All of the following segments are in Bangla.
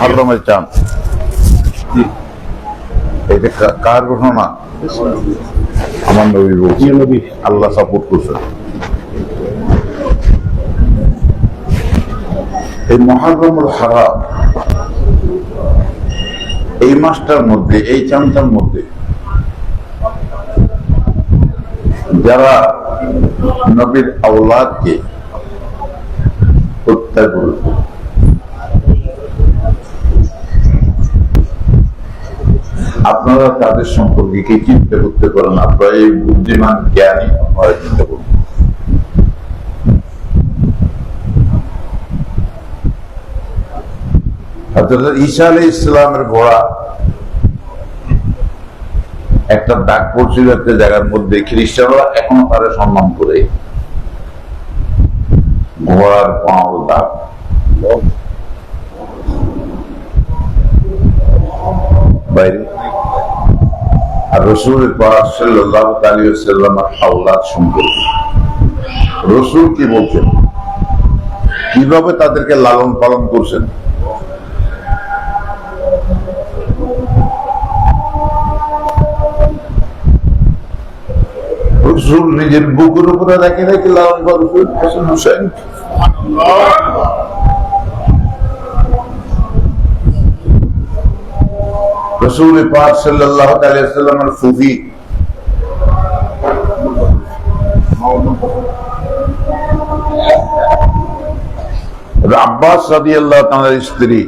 মহরমের চাঁদ এটা কার ঘটনা? আমার নবী বলছে। আল্লাহ সাপোর্ট করছে। এই মহারমুল হারাম এই মাসটার মধ্যে এই চামচার মধ্যে যারা নবীর আওলাদকে হত্যা করেছে আপনারা তাদের সম্পর্কে কি চিন্তা করতে পারেন? আপনারা এই বুদ্ধিমান, জ্ঞানী, আপনারা চিন্তা করুন। ঈসা আলাই ইসলামের ঘোড়া একটা দাগ পড়ছিল একটা জায়গার মধ্যে। খ্রিস্টানরা এখনও তারা সম্মান করে। ঘোড়ার পাও দাগ। বাইরে। আর রসুল আলাইহি ওয়াসাল্লামের সম্পর্কে। রসুল কি বলছেন? কীভাবে তাদেরকে লালন পালন করছেন? নিজের বুকের উপরে রাখি রাখি লালন পালন করছেন? হোসেন রসুল পাক সাল্লাল্লাহু আলাইহি ওয়াসাল্লামের ফুফি আব্বাস রাদিয়াল্লাহু তাআলার স্ত্রী।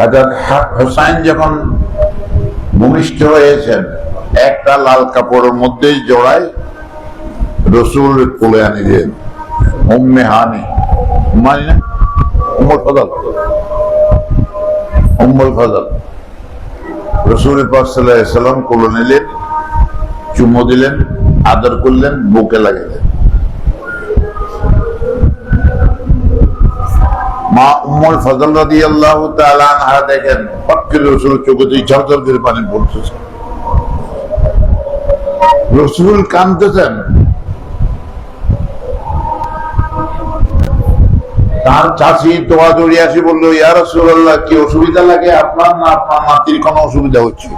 হযরত হোসাইন যখন ভূমিষ্ঠ হয়েছেন, একটা লাল কাপড়ের মধ্যেই জড়ায় রসুল কোলে আনি দিলেন উম্মে হানি মানি না উম্মুল ফজল। রসুল সাল্লাম কোলে নিলেন, চুমো দিলেন, আদর করলেন, বুকে লাগিলেন। মা উম্মুল ফজল রাদি আল্লাহ দেখেন পাক্কি রসুল চোখে ঝরঝর করে পানি পড়তেছে। রসুল কানতেছেন তার চাষি তোয়া জড়িয়ে আসি বলল, ইয়া রসুল্লাহ কি অসুবিধা লাগে আপনার না আপনার নাতির কোনো অসুবিধা হচ্ছে?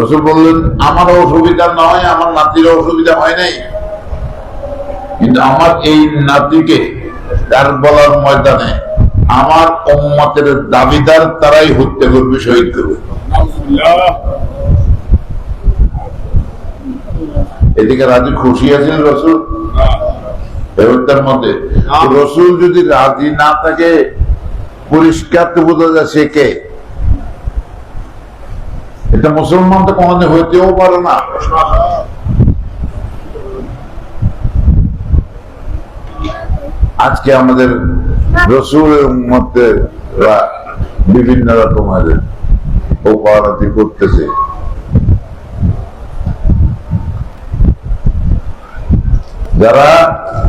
রসুল বললেন, আমারও অসুবিধা নয়, আমার নাতিরও অসুবিধা হয় নাই। কিন্তু আমার এই নাতিকে তার বলার ময়দানে আমার উম্মতের দাবিদার তারাই হত্যা করবে, শহীদ করবে। এদিকে রাজি খুশি আছেন রসুল? মধ্যে। রসুল যদি রাজি না থাকে পরিষ্কার তো বোঝা যায় সে কে। এটা মুসলমান তো হইতেও পারে না। আজকে আমাদের রসুলের মধ্যে বিভিন্ন রকমের উপহারাতি করতেছে। যারা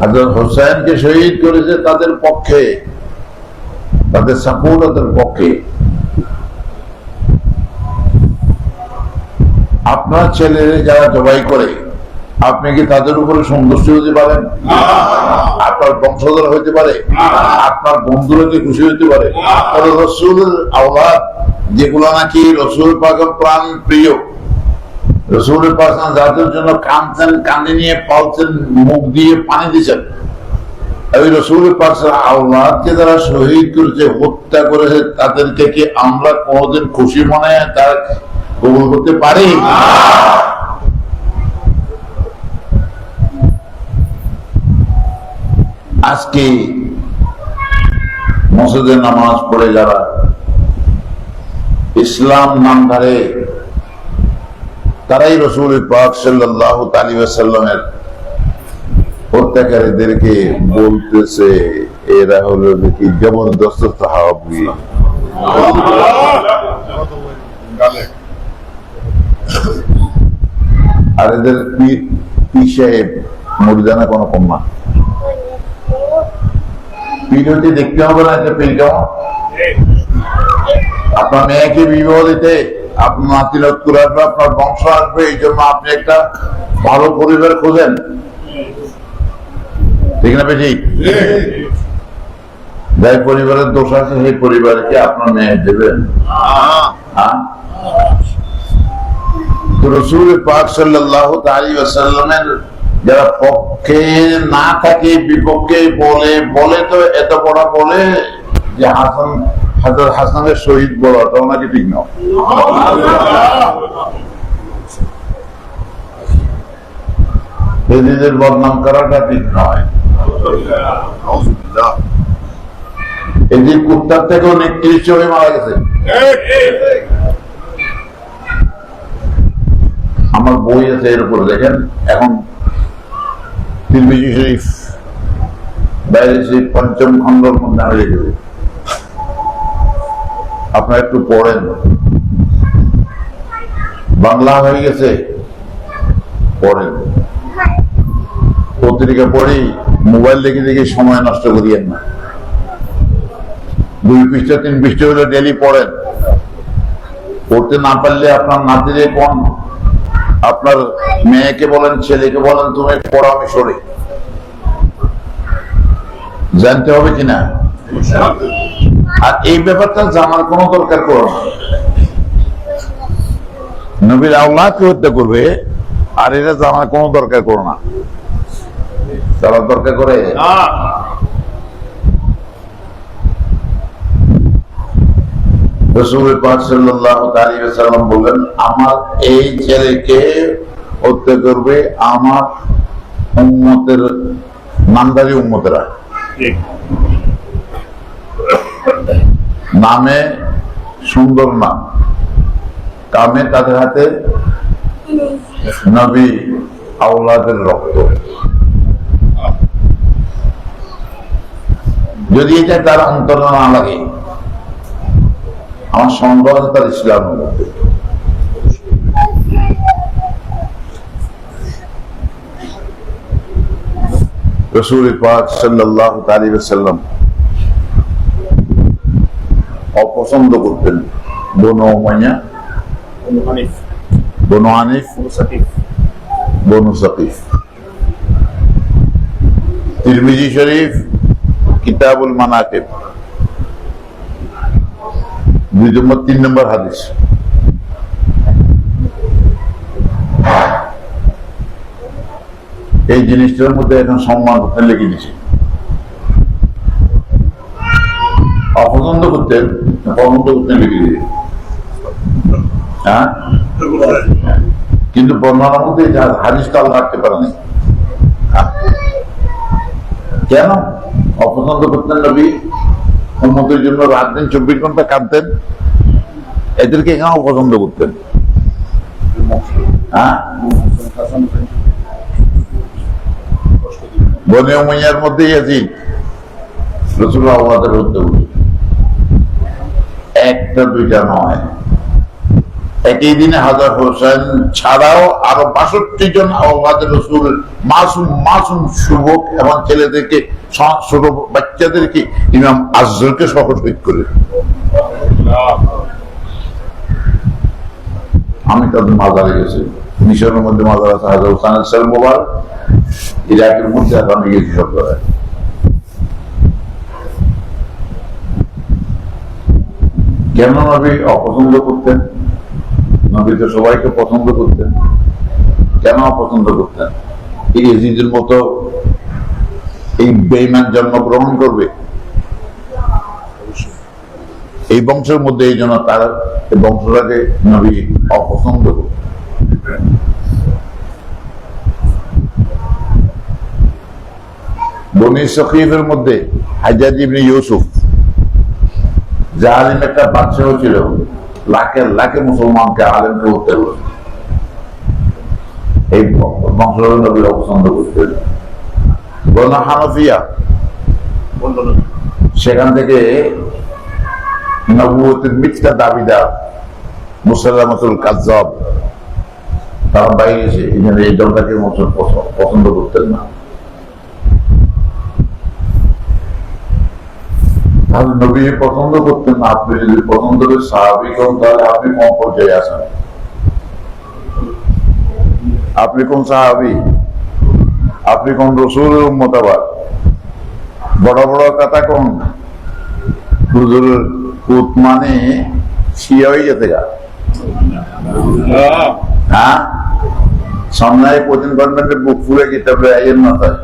হাজর হোসেনকে শহীদ করেছে তাদের পক্ষে, তাদের সাপোর্টারদের পক্ষে। আপনার ছেলেরে যারা জবাই করে, আপনি কি তাদের উপরে সন্তুষ্ট হতে পারেন? আপনার বংশধর হইতে পারে? আপনার বন্ধুরা কি খুশি হইতে পারে? তবে রসুলের আওলাদ, যেগুলো নাকি রসুল পাকের প্রাণ প্রিয় রসুলের পাশান যাদের জন্য কাঁদছেন, কাঁদে নিয়ে পালছেন, মুখ দিয়ে পানি দিচ্ছেন। ওই রসুলের পাশে আওলাদকে যারা শহীদ করেছে, হত্যা করেছে, তাদেরকে কি আমরা কোনোদিন খুশি মনে তার কবুল করতে পারি? আজকে মসজিদে নামাজ পড়ে যারা ইসলাম নাম ধরে তারাই রসুল পাক সাল্লাহ তালিবাসাল্লামের হত্যাকারীদেরকে বলতেছে, এরা হলো কি জবরদস্ত আর এদের মরিদানা কম না। দেখতে হবে না যে পীর কেমন? আপনার মেয়েকে বিবাহ দিতে আপনার নাতিরত্তুর আসবে, আপনার বংশ আসবে, এই জন্য আপনি একটা ভালো পরিবার খোঁজেন। ঠিক না বেশি যাই পরিবারের দোষ আছে, সেই পরিবারকে আপনার মেয়ে দেবেন। হ্যাঁ? রসুল পাক সাল্লাহ যারা পক্ষে না থাকে, বিপক্ষে বলে বলে তো এত বড় বলে যে হাসান হাজার হাসানের শহীদ বলাটা ওনাকে ঠিক নয় বেদিদের বদনাম করাটা ঠিক নয়। হয়ে মারা গেছে। আমার বই আছে এর উপরে, দেখেন, এখন শরীফ, বাইরে শরীফ পঞ্চম খণ্ডর মধ্যে আমি রেখে দিই আপনারা একটু পড়েন। বাংলা হয়ে গেছে। পড়েন। পত্রিকা পড়েই মোবাইল দেখে দেখে সময় নষ্ট করিয়েন না। দুই পৃষ্ঠা, তিন পৃষ্ঠা হলে ডেলি পড়েন। পড়তে না পারলে আপনার নাতিরে কোন, আপনার মেয়েকে বলেন, ছেলেকে বলেন, তুমি পড়ো, আমি সরে। জানতে হবে কিনা? আর এই ব্যাপারটা জানার কোনো দরকার করো না। নবীর আল্লাহকে হত্যা করবে আর এটা জানার কোনো দরকার করো না। তারা দরকার করে? রসুল পাক সাল্লাল্লাহু বললেন আমার এই ছেলেকে হত্যা করবে আমার উম্মতের নামদারি উম্মতেরা। নামে সুন্দর নাম কামে তাদের হাতে নবী আউলাদের রক্ত। যদি এটা তার অন্তর না লাগে, আমার সন্দেহ আছে তার ইসলামের মধ্যে। রসুল পাক সাল্লাহ সাল্লাম অপছন্দ করতেন। Banu Umayya Banu Hanif. Banu Saqif. Tirmidhi শরীফ কিতাবুল মানাকিব। দুই নম্বর তিন নম্বর হাদিস। এই জিনিসটার মধ্যে এখন সম্মান করতে লেগে দিছে অপছন্দ করতেন হ্যাঁ? কিন্তু বর্ণনার মধ্যে যা হাদিস কাল রাখতে পারেনি? কেন? অপছন্দ করতেন নবী। উন্মতের জন্য রাত দিন চব্বিশ ঘণ্টা কাঁদতেন। এদেরকে এখানে পছন্দ করতেন? হ্যাঁ? বনে উমাইয়ার মধ্যেই আছি রসুল আল্লাহদের হত্যা একটা দুইটা নয়। একই দিনে হাজার হোসেন ছাড়াও আরও বাষট্টি জন রসুল মাসুম মাসুম এবং ছেলেদেরকে ছোট বাচ্চাদেরকে ইমাম আজরকে করে। আমি তাদের মাজারে গেছি। মিশরের মধ্যে মাজার আছে হাজার মোবার ইরাকের মধ্যে আমি গেছি সব জায়গায় কেন নবী অপছন্দ করতেন? নবী তো সবাইকে পছন্দ করতেন। কেন অপছন্দ করতেন? এই এজিদের মতো এই বেইমান জন্মগ্রহণ করবে। এই বংশের মধ্যে এই জন্য তার বংশটাকে নবী অপছন্দ করতেন। বনি সকিফের মধ্যে হাজাজ ইউসুফ জাহালিম একটা বাদশাহ ছিল লাখের লাখে মুসলমানকে আলেমকে হত্যা করে এই বংশধর নবীর অপছন্দ করতেন বনা হানফিয়া? সেখান থেকে নবুয়তের মিথ্যা দাবিদার মুসাল্লামাতুল কাজব তারা বাইরে এসে এই দলটাকে পছন্দ করতেন না। নবী পছন্দ করতেন না আপনি যদি পছন্দ করে স্বাভাবিক হন তাহলে আপনি কোন পর্যায়ে আসেন আপনি কোন সাহাবি? আপনি কোন রসুলের উম্মত আবার বড় বড় কথা কোন? হুজুরের মানে শিয়া হয়ে যেতে গা হ্যাঁ? সামনে প্রতিদিন গভর্নমেন্টের বুক ফুলে কিতাব এর মাথায়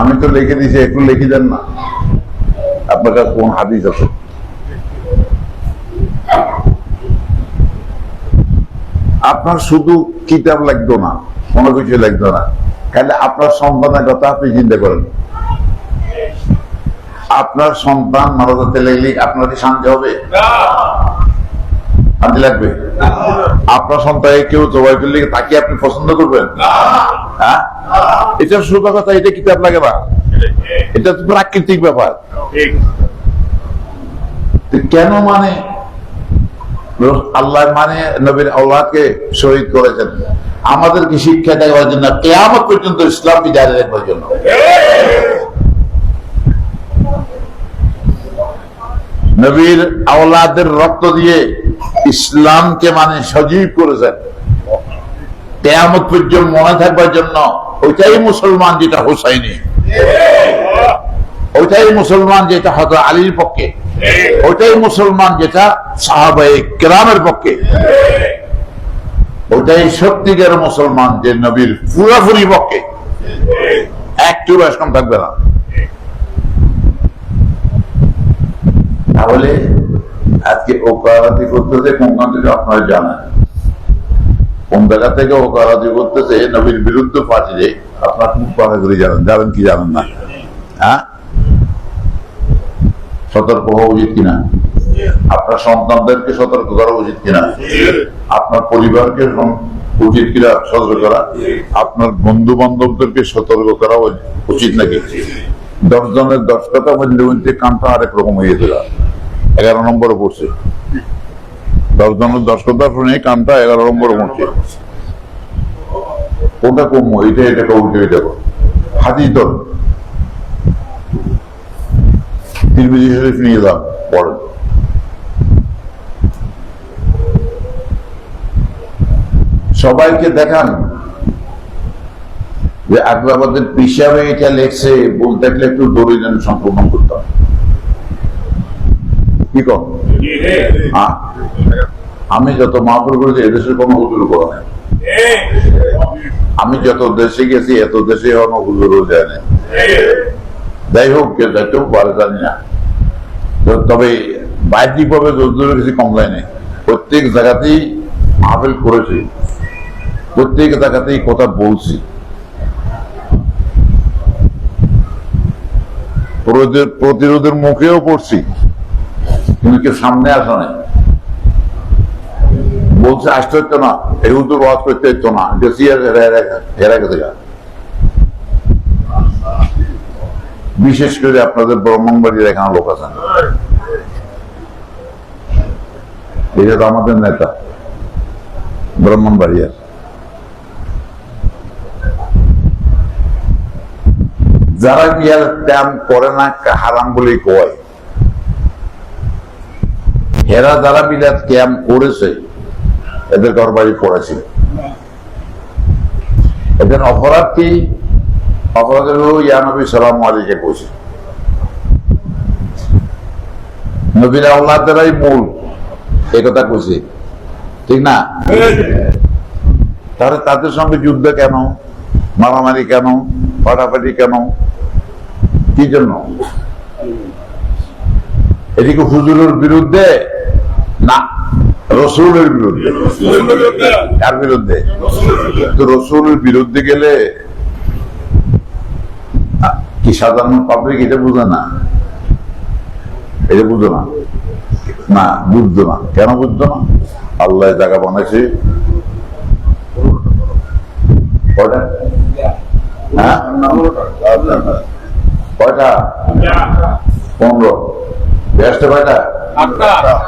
আমি তো লিখে দিয়েছি একটু লিখে দেন না। আপনার কাছে কোন হাদিস আছে? আপনার শুধু কিতাব লাগতো না, কোনো কিছু লাগতো না। খালি আপনার সন্তানের কথা আপনি চিন্তা করেন। আপনার সন্তান মারা যেতে লাগলে আপনার কি শান্তি হবে? শান্তি লাগবে? আপনার সন্তানকে কেউ জবাই করলে তাকে আপনি পছন্দ করবেন? হ্যাঁ? এটা সোজা কথা এটা কিতাব লাগে না এটা তো প্রাকৃতিক ব্যাপার। কেন মানে? আল্লাহ মানে নবীর আল্লাহকে শহীদ করেছেন। আমাদেরকে শিক্ষা দেওয়ার জন্য কেয়ামত পর্যন্ত ইসলাম জারি রাখবার জন্য। নবীর আওলাদের রক্ত দিয়ে ইসলামকে মানে সজীব করেছেন। কেয়ামত পর্যন্ত মনে থাকবার জন্য ওইটাই মুসলমান যেটা হোসাইনি। ওইটাই মুসলমান যেটা হয়তো আলীর পক্ষে। ওইটাই মুসলমান যেটা সাহাবাই কেরামের পক্ষে। ওইটাই সত্যিকার মুসলমান যে নবীর পুরাপুরি পক্ষে। একটু কম থাকবে না। তাহলে আজকে ওকারাতি করতেছে কোনখান থেকে আপনারা জানেন। কোন জায়গা থেকে ওকারাতি করতেছে, নবীর বিরুদ্ধে পাঠিয়ে আপনার খুব কথা করে জানেন জানেন কি জানেন না? হ্যাঁ? সতর্ক হওয়া উচিত কিনা? আপনার সন্তানদেরকে সতর্ক করা উচিত কিনা? আপনার পরিবারকে উচিত কিনা সতর্ক করা? আপনার বন্ধু বান্ধবদেরকে সতর্ক করা উচিত নাকি? দশ জনের দশ কথা বললে বলতে কানটা আরেক রকম হয়ে গেছিল এগারো নম্বরে পড়ছে। দশ জনের দশ কথা শুনে কানটা এগারো নম্বরে পড়ছে কোনটা কম এটা এটা কৌটে দেখো হাতি তোর। তিরমিজি শরীফ নিয়ে যান পড়েন সবাইকে দেখান যে আকবরাবাদের পিসাবে এটা লেখছে বলতে গেলে একটু যেন সম্পূর্ণ করতাম। কি কম হ্যাঁ? আমি যত মাহফুল করেছি এদেশের কোনো হুজুর করা নাই। আমি যত দেশে গেছি, এত দেশে কোনো হুজুরও যায় না যাই হোক, কেউ যাইতেও পারে, জানি না। তবে বাহ্যিক ভাবে যতদূর কিছু কমলাই নেই। প্রত্যেক জায়গাতেই মাহফিল করেছি। প্রত্যেক জায়গাতেই কথা বলছি। প্রতিরোধের মুখেও পড়ছি। কেউ সামনে আসা নাই? বলছে, আসতে হতো না। এই হুজুর ওয়াজ করতে হতো না। হেরা গেছে বিশেষ করে আপনাদের ব্রাহ্মণবাড়ির এখানে লোক আছেন এটা তো আমাদের নেতা ব্রাহ্মণবাড়িয়ার যারা বিয়ার প্যাম করে না, হারাম বলেই কয়। হেরা যারা বিলাত ক্যাম্প করেছে, এদের ঘর বাড়ি পড়েছিল এদের অপরাধ কি অপরাধ হলো ইয়া নবী সালাম আলীকে কইছে নবীর আল্লাহদেরাই মূল এই কথা কইছে। ঠিক না? তাহলে তাদের সঙ্গে যুদ্ধ কেন? মারামারি কেন? ফাটাফাটি কেন? কি জন্য? এদিকে হুজুরের বিরুদ্ধে না, রসুলের বিরুদ্ধে। কার বিরুদ্ধে? রসুলের বিরুদ্ধে গেলে কি সাধারণ পাবলিক এটা বুঝে না? এটা বুঝো না। না, বুঝতো না। কেন বুঝতো না? আল্লাহ জায়গা বানাইছে। কয়টা? হ্যাঁ? পনেরো। ব্যস্ত কয়টা? জাহান্নাম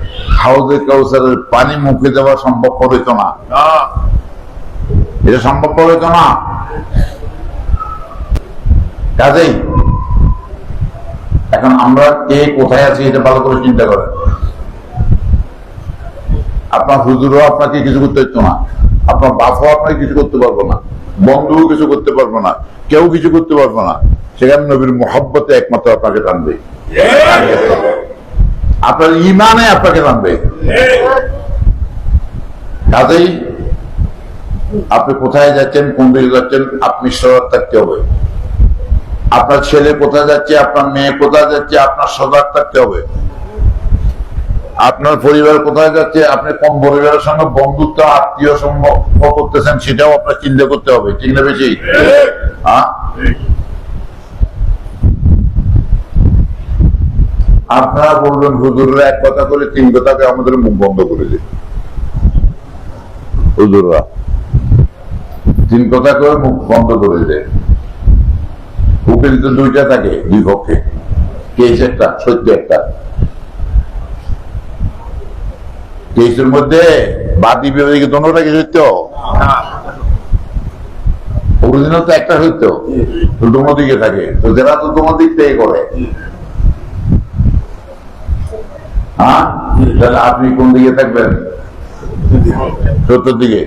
হাউজে কাউসারের পানি মুখে দেওয়া সম্ভব হইতো না। এটা সম্ভব হইতো না। কাজেই এখন আমরা কে কোথায় আছি এটা ভালো করে চিন্তা করেন। আপনার হুজুরও আপনাকে কিছু করতে হইতো না। আপনার বাপও আপনাকে কিছু করতে পারব না। বন্ধুও কিছু করতে পারব না। কেউ কিছু করতে পারব না। সেখানে নবীর মহব্বতে একমাত্র আপনাকে টানবে। আপনার ইমানে আপনাকে টানবে কাজেই আপনি কোথায় যাচ্ছেন কোন দিকে যাচ্ছেন আপনি সজাগ থাকতে হবে। আপনার ছেলে কোথায় যাচ্ছে আপনার মেয়ে কোথায় যাচ্ছে আপনার সজাগ থাকতে হবে। আপনার পরিবার কোথায় যাচ্ছে আপনি কোন পরিবারের সঙ্গে বন্ধুত্ব আত্মীয় সম্পর্ক করতেছেন সেটাও আপনার চিন্তা করতে হবে। ঠিক না বেশি? হ্যাঁ? আপনারা বলবেন, হুজুররা এক কথা করে তিন কথাকে আমাদের মুখ বন্ধ করে দিন হুজুররা তিন কথা করে মুখ বন্ধ করে দেয়। উকিল তো দুইটা থাকে দুই পক্ষে কেস একটা, সত্য একটা। কেসের মধ্যে বাদী বিবাদী দোনোটা কি সত্য? অরিজিনাল তো একটা সত্য। দোনো দিকে থাকে। তো যারা তো দোনো দিক থেকে করে। হ্যাঁ? তাহলে আপনি কোন দিকে থাকবেন? সত্যের দিকে।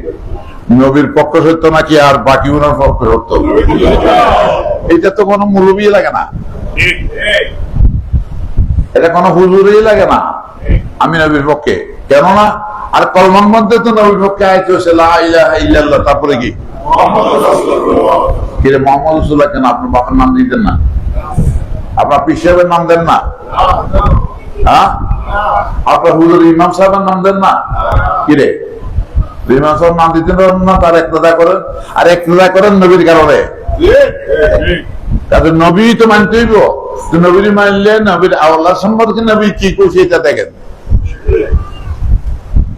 নবীর পক্ষ সত্য নাকি আর বাকি ওনার পক্ষ সত্য? এটা তো কোনো মূলবই লাগে না। এটা কোনো হুজুরই লাগে না, আমি নবীর পক্ষে। কেননা, আর কলমান মধ্যে তো নবীর পক্ষে আয়তো ইল্লাল্লাহ তারপরে কি? মোহাম্মদ রসুল্লাহ কেন? আপনার বাবার নাম দিতেন না। আপনার পীর সাহেবের নাম দেন না। হ্যাঁ? আপনার নবী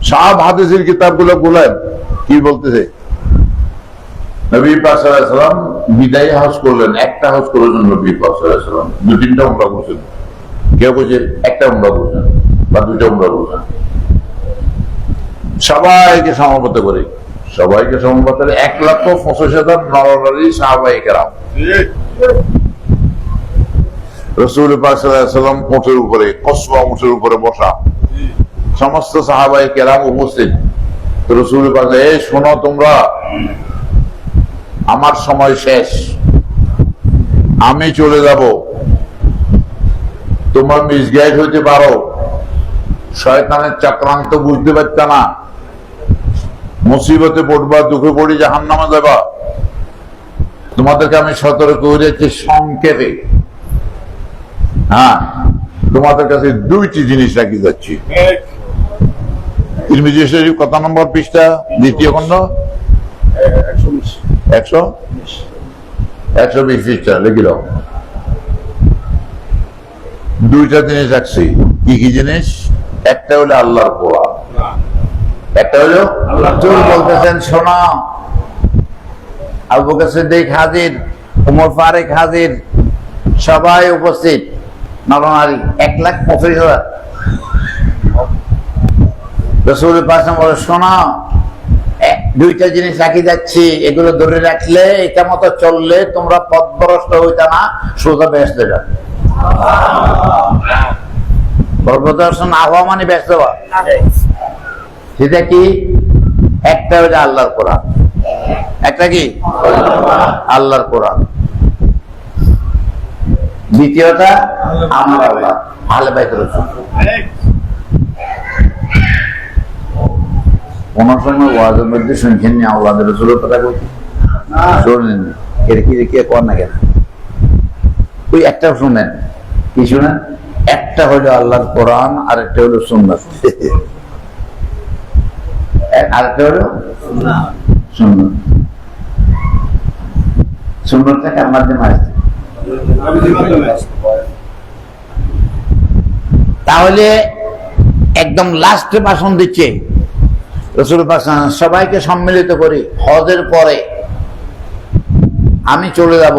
সব হাদিসের কিতাবগুলো বলেন, কি বলতেছে? নবী পাশালাম বিদায় হাউস করলেন, একটা হাউস করলেন নবী পাশালাম দু তিনটা উমরা করছেন। কেউ বলছে একটা উমরা করছেন বা দুইটা উমরা করছেন সবাইকে সমাবত করে। সবাইকে সমাবত করে। এক লক্ষ পঁচিশ হাজার নরনারী সাহাবাই কেরাম রসুল উপরে, কসবা উঠের উপরে বসা। সমস্ত সাহাবাই কেরাম উপস্থিত রসুল পাক এই শোনো তোমরা, আমার সময় শেষ। আমি চলে যাব। তোমার মিসগাইড হইতে পারো। শয়তানের চক্রান্ত বুঝতে পারত না। মুসিবতে পড়বা দুঃখে পড়ি জাহান নামা দেবা তোমাদেরকে আমি সতর্ক করেছি সংক্ষেপে। হ্যাঁ তোমাদের কাছে দুইটি জিনিস রাখি যাচ্ছি। তিরমিজি শরীফ কত নম্বর পৃষ্ঠা? দ্বিতীয় খণ্ড? একশো একশো? বিশ পৃষ্ঠা লিখিল দুইটা জিনিস রাখছি। কি কি জিনিস? একটা হলো আল্লাহর কোরআন একটা হলো হুজুর বলতেছেন শোনা আবু সিদ্দিক হাজির উমর ফারেক হাজির সবাই উপস্থিত। নরনারী এক লাখ পঁচিশ হাজার। রসুল পাশে বলে শোনা দুইটা জিনিস রাখি যাচ্ছি। এগুলো ধরে রাখলে এটা মতো চললে তোমরা পথভ্রষ্ট হইতা না সোজা ব্যস্ত যাবে। পর্বদর্শন আহ্বা মানে ব্যস্ত সেটা কি? একটা হচ্ছে আল্লাহর কোরআন। একটা কি? আল্লাহর কোরআন। দ্বিতীয়টা, আমার আল্লাহ রসুল। সময় ওয়াজের মধ্যে শুনছেন নি রসুলের কথা বলছি শোনেন এর কি কে কর না কেন? ওই একটা শুনেন। কি শুনেন? একটা হলো আল্লাহর কোরআন আর একটা হলো সুন্নাত হলো সুন্নাত। সুন্নাতটা কার মাধ্যমে আসছে? তাহলে একদম লাস্টে ভাষণ দিচ্ছে। রসুল পাশান সবাইকে সম্মিলিত করি, হজের পরে আমি চলে যাব।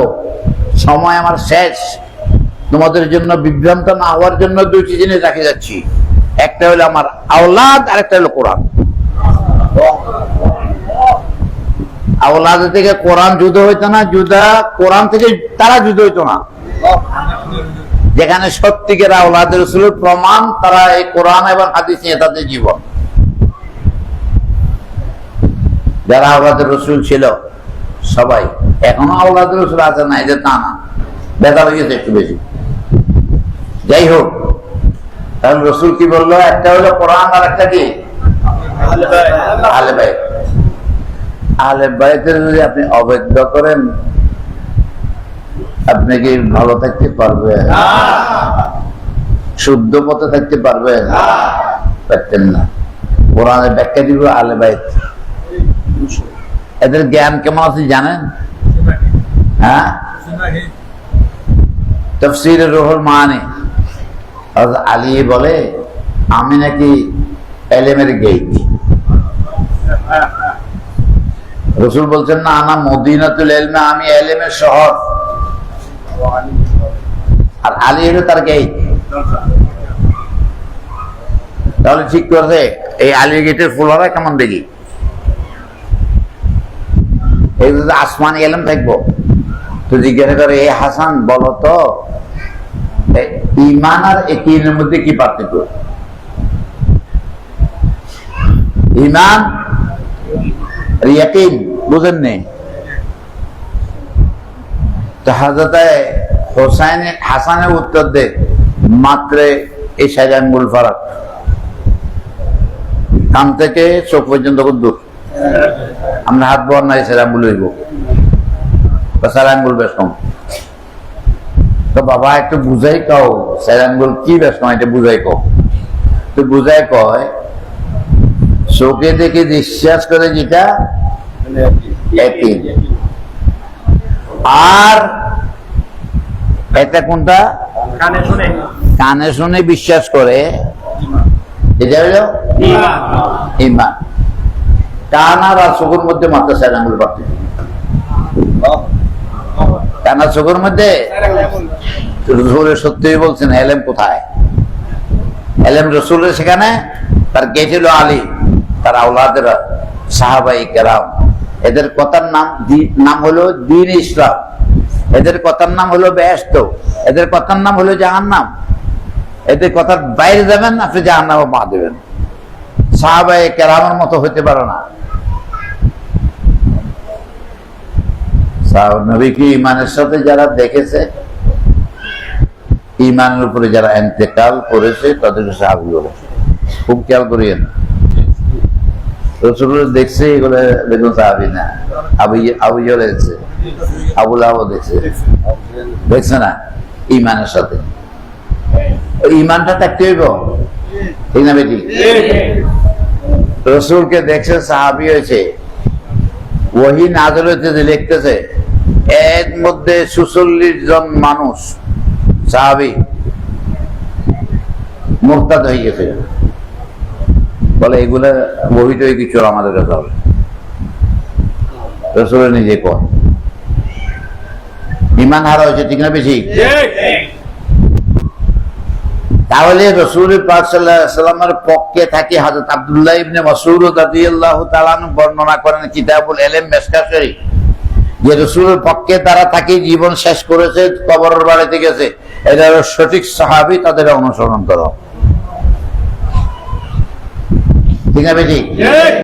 সময় আমার শেষ। তোমাদের জন্য বিভ্রান্ত না হওয়ার জন্য দুইটি জিনিস রাখে যাচ্ছি। একটা হলো আমার আওলাদ আর একটা হলো কোরআন। আওলাদ থেকে কোরআন যুদ্ধ হইতো না, যুদ্ধা কোরআন থেকে তারা যুদ্ধ হইতো না। যেখানে সত্যিকের আওলাদ রসুলের প্রমাণ তারা এই কোরআন এবং হাদিস নিয়ে তাদের জীবন। যারা আওলাদ রসুল ছিল, সবাই, এখনও আওলাদ রসুল আছে না, এদের তা না। বেদা হয়ে গেছে একটু বেশি। যাই হোক তাহলে রসুল কি বলল? একটা হলো কোরআন আর একটা কি? বাইতের যদি আপনি অবৈধ করেন আপনি কি ভালো থাকতে পারবেন? শুদ্ধ পথে থাকতে পারবেন? পারতেন না। কোরআনের ব্যাখ্যা দিব বাইত এদের জ্ঞান কেমন আছে জানেন? হ্যাঁ? তফসির রুহুল মানি। আলী বলে, আমি নাকি এলেমের গেট রসুল বলছেন, না আনা মদিনাতুল এলমে, আমি এলেমের শহর। আর আলী হলো তার গেট তাহলে ঠিক করছে, এই আলী গেটের ফুলরা কেমন দেখি? এই আসমানি এলেম থাকব। তো জিজ্ঞাসা করে এই হাসান, বলো তো, এ ইমান আর একিনের মধ্যে কি পার্থক্য? ইমান বুঝেন নেই হাসানের উত্তর দে, মাত্র এই সাইড আঙ্গুল ফারাক। কান থেকে চোখ পর্যন্ত দূর। আমরা হাত বর নাই, সেরা আঙ্গুল হইব। সেরা আঙ্গুল বেশ কম। তো বাবা একটু বুঝাই কও। সেরা আঙ্গুল কি কম এটা বুঝাই কও। তো বুঝাই কয় চোখে দেখে বিশ্বাস করে যেটা আর এটা কোনটা? কানে শুনে। কানে শুনে বিশ্বাস করে। এটা হলো ইমান। কান আর চোখের মধ্যে মাত্র আঙ্গুল পার্থক্য আর চোখের মধ্যে? রসুলের সত্যি বলছেন, এলেম কোথায়? এলেম রসুলের সেখানে? তার গেট হলো আলী, তার আওলাদের সাহাবাই কেরাম। এদের কথার নাম নাম হলো দিন ইসলাম। এদের কথার নাম হলো ব্যস্ত। এদের কথার নাম হলো জাহান্নাম। এদের কথার বাইরে যাবেন, আপনি জাহান্নামে পা দেবেন। সাহাবাই কেরামের মতো হতে পারে না। নবীকে ইমানের সাথে যারা দেখেছে? ইমানের উপরে যারা এন্তেকাল করেছে তাদেরকে সাহাবি বলে। খুব খেয়াল করিয়েন। রসুল দেখছে এগুলো দেখুন সাহাবি না। আবু আবু জলেছে আবুল আবু দেখছে। দেখছে না? ইমানের সাথে। ইমানটা থাকতে হইব? ঠিক না বেটি? রসুলকে দেখছে সাহাবি হয়েছে। ওহি নাজল হইতেছে লিখতেছে, এর মধ্যে সুচল্লিশ জন মানুষ সাহাবি মোরতাদ হয়ে গেছে। বলে এগুলা বহিত কিছু আমাদের কাছে হবে। রসুলের নিজে কয়, ইমান হারা হয়েছে ঠিক না বেশি? তাহলে রসুল পাক পক্ষে থাকে হাজরত আবদুল্লাহ ইবনে মসুর রাদিয়াল্লাহু তাআলা বর্ণনা করেন কিতাবুল ইলম মিশকাত শরীফ। যে রসুলের পক্ষে তারা থাকি জীবন শেষ করেছে, কবরের বাড়িতে গেছে। এটা সঠিক সাহাবি, তাদের অনুসরণ করো। ঠিক আছে